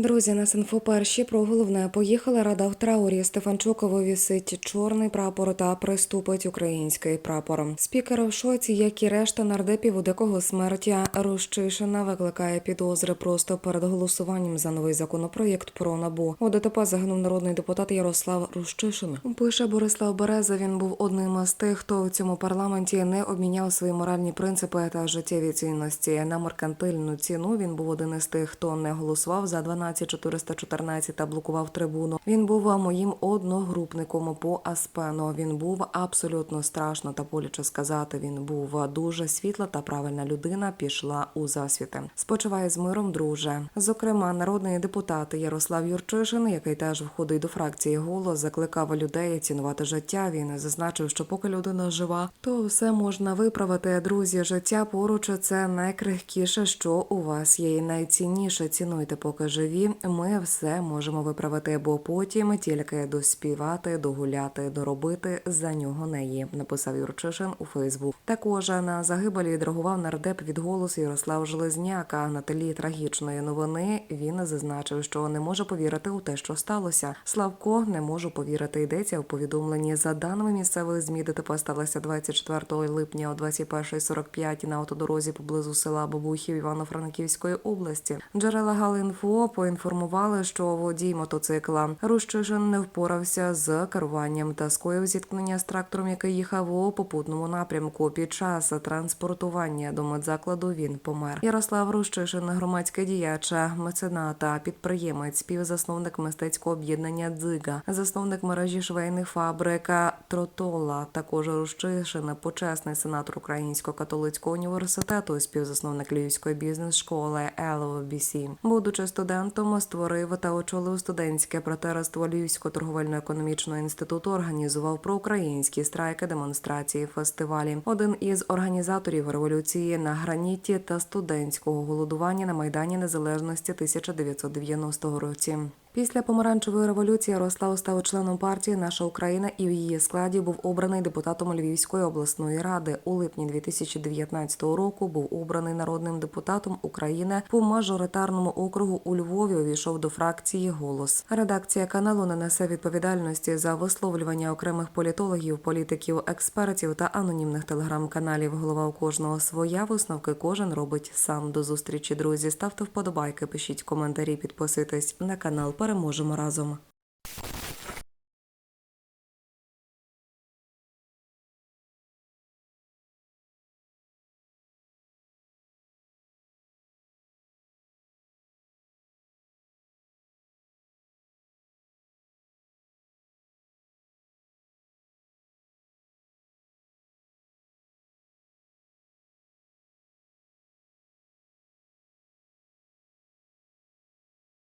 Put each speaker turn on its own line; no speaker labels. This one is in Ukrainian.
Друзі, на інфо перші про головне поїхала рада в траурі. Стефанчукову вісить чорний прапор та приступить український прапор. Спікер в шоці, як і решта нардепів, у дикого смерті Рущишина викликає підозри просто перед голосуванням за новий законопроєкт про набу. У ДТП загинув народний депутат Ярослав Рущишин. Пише Борислав Береза. Він був одним із тих, хто у цьому парламенті не обміняв свої моральні принципи та життєві цінності на меркантильну ціну. Він був один із тих, хто не голосував за 12414 та блокував трибуну. Він був моїм одногрупником по Аспену. Він був абсолютно страшно та боляче сказати. Він був дуже світла та правильна людина. Пішла у засвіти. Спочиває з миром, друже. Зокрема, народний депутат Ярослав Юрчишин, який теж входить до фракції голос, закликав людей цінувати життя. Він зазначив, що поки людина жива, то все можна виправити. Друзі, життя поруч це найкрихкіше, що у вас є, і найцінніше. Цінуйте, поки живі. Ми все можемо виправити, бо потім тільки доспівати, догуляти, доробити за нього неї. Написав Юрчишин у Фейсбук. Також на загибелі відреагував нардеп від голосу Ярослав Железняка. На тлі трагічної новини він зазначив, що не може повірити у те, що сталося. Славко не можу повірити. Йдеться у повідомленні за даними місцевих змі. ДТП сталося 24 липня о 21.45 на автодорозі поблизу села Бабухів Івано-Франківської області. Джерела Галінфо поінформували, що водій мотоцикла Рущишин не впорався з керуванням та скоїв зіткнення з трактором, який їхав у попутному напрямку. Під час транспортування до медзакладу він помер. Ярослав Рущишин, громадський діяч, мецената, підприємець, співзасновник мистецького об'єднання Дзига, засновник мережі швейних фабрик Тротола. Також Рущишин, почесний сенатор Українського католицького університету, співзасновник Львівської бізнес-школи ЛВБС. Будучи студентом, створив та очолив студентське братерство Львівського торговельно-економічного інституту. Організував проукраїнські страйки, демонстрації, фестивалі. Один із організаторів революції на граніті та студентського голодування на майдані Незалежності 1990 році. Після помаранчевої революції Ярослав став членом партії Наша Україна і в її складі був обраний депутатом Львівської обласної ради. У липні 2019 року був обраний народним депутатом України по мажоритарному округу у Львові. Увійшов до фракції Голос. Редакція каналу не несе відповідальності за висловлювання окремих політологів, політиків, експертів та анонімних телеграм-каналів. Голова у кожного своя висновки кожен робить сам. До зустрічі, друзі. Ставте вподобайки, пишіть коментарі, підписуйтесь на канал. Переможемо разом.